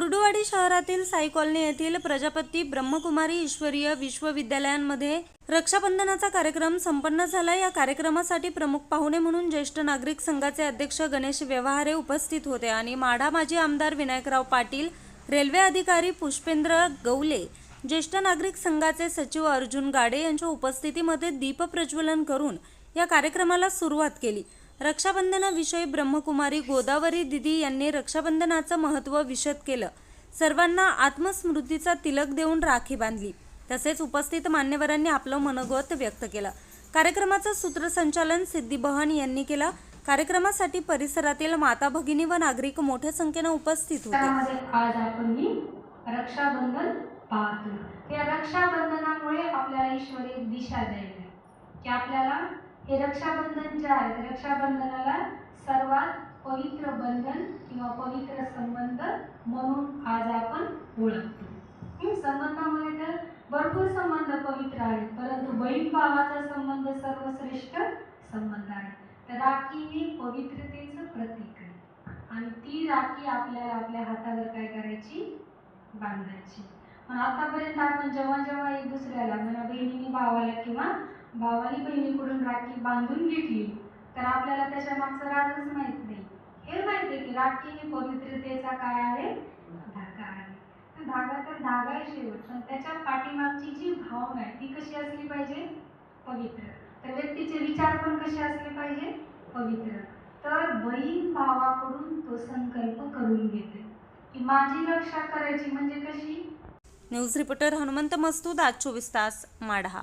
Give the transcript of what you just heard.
शहरातील साई कॉलनी येथील प्रजापती ब्रह्मकुमारी ईश्वरीय विश्वविद्यालयांमध्ये रक्षाबंधनाचा कार्यक्रम संपन्न झाला. या कार्यक्रमासाठी प्रमुख पाहुणे म्हणून ज्येष्ठ नागरिक संघाचे अध्यक्ष गणेश व्यवहारे उपस्थित होते आणि माढा माजी आमदार विनायकराव पाटील रेल्वे अधिकारी पुष्पेंद्र गवले ज्येष्ठ नागरिक संघाचे सचिव अर्जुन गाडे यांच्या उपस्थितीमध्ये दीप प्रज्वलन करून या कार्यक्रमाला सुरुवात केली. रक्षाबंधनाविषयी ब्रह्मकुमारी गोदावरी दिदी यांनी रक्षाबंधनाचं महत्त्व विशद केलं. सर्वांना आत्मस्मृतीचा तिलक देऊन राखी बांधली. तसेच उपस्थित मान्यवरांनी आपलं मनोगत व्यक्त केलं. कार्यक्रमाचं सूत्रसंचालन सिद्धी बहन यांनी केलं. कार्यक्रमासाठी परिसरातील माता भगिनी व नागरिक मोठ्या संख्येनं उपस्थित होते. आज आपण ही रक्षाबंधन पाहतो या रक्षाबंधनामुळे आपल्याला ईश्वरी दिशा द्यायला की आपल्याला हे रक्षाबंधन जे आहे. ते रक्षाबंधनाला सर्वात पवित्र बंधन किंवा पवित्र संबंध म्हणून आज आपण ओळखतो. संबंधामध्ये तर भरपूर संबंध पवित्र आहेत. परंतु बहीण भावाचा संबंध सर्वश्रेष्ठ संबंध आहे. तर राखी ही पवित्रतेचं प्रतीक आहे. आणि ती राखी आपल्याला आपल्या हातावर काय करायची? बांधायची. मग आतापर्यंत आपण जेव्हा जेव्हा एक दुसऱ्याला म्हणा बहिणीने भावाला किंवा भावाने बहिणीकडून राखी बांधून घेतली तर आपल्याला त्याच्या मागचं राजच माहीत नाही. हे माहिती आहे की राखी ही पवित्रतेचा काय आहे धागा आहे. तर धागा तर धागा आहे शेवट पण त्याच्या पाठीमागची जी भावना आहे ती कशी असली पाहिजे? पवित्र. तर व्यक्तीचे विचार पण कसे असले पाहिजे? पवित्र. तर बहीण भावाकडून तो संकल्प करून घेते की माझी रक्षा करायची म्हणजे कशी? न्यूज रिपोर्टर हनुमंत मस्तूद आज चोवीस तास माढा.